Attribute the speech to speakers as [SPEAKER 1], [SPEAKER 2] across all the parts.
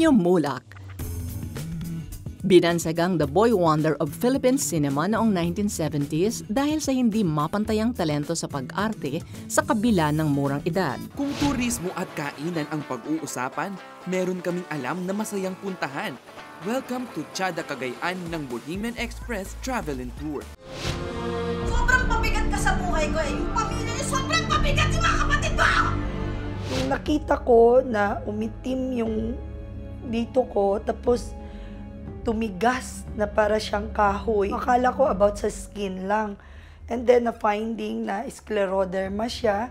[SPEAKER 1] Tonyo Mulak. Binansagang the boy wonder of Philippine cinema noong 1970s dahil sa hindi mapantayang talento sa pag-arte sa kabila ng murang edad.
[SPEAKER 2] Kung turismo at kainan ang pag-uusapan, meron kaming alam na masayang puntahan. Welcome to Chada Cagayan ng Bohemian Express Travel and Tour.
[SPEAKER 3] Sobrang pabigat ka sa buhay ko eh. Yung pamilya niyo, sobrang pabigat yung mga kapatid mo!
[SPEAKER 4] Nung nakita ko na umitim yung dito ko, tapos tumigas na para siyang kahoy. Akala ko about sa skin lang. And then na finding na scleroderma siya.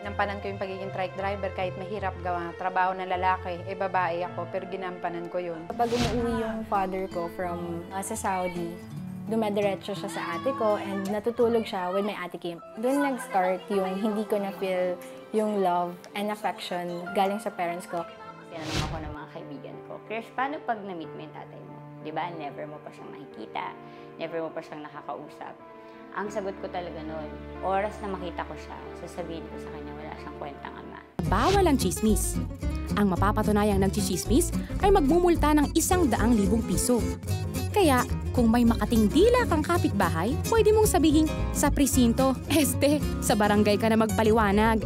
[SPEAKER 5] Ginampanan ko yung pagiging truck driver kahit mahirap gawa trabaho ng lalaki. Eh, babae ako, pero ginampanan ko yun.
[SPEAKER 6] Kapag umuwi yung father ko from uh, sa Saudi, dumediretso siya sa ate ko and natutulog siya with my ate Kim. Doon nag-start yung hindi ko na-feel yung love and affection galing sa parents ko.
[SPEAKER 7] Tinanong ako ng mga kaibigan ko, Chris, paano pag na-meet mo yung tatay mo? Di ba, never mo pa siyang makikita, never mo pa siyang nakakausap. Ang sagot ko talaga noon, oras na makita ko siya, sasabihin ko sa kanya wala siyang kwentang ama.
[SPEAKER 8] Bawal ang chismis. Ang mapapatunayang nagchichismis ay magmumulta ng isang daang libong piso. Kaya, kung may makating dila kang kapitbahay, pwede mong sabihin sa presinto, este, sa barangay ka na magpaliwanag.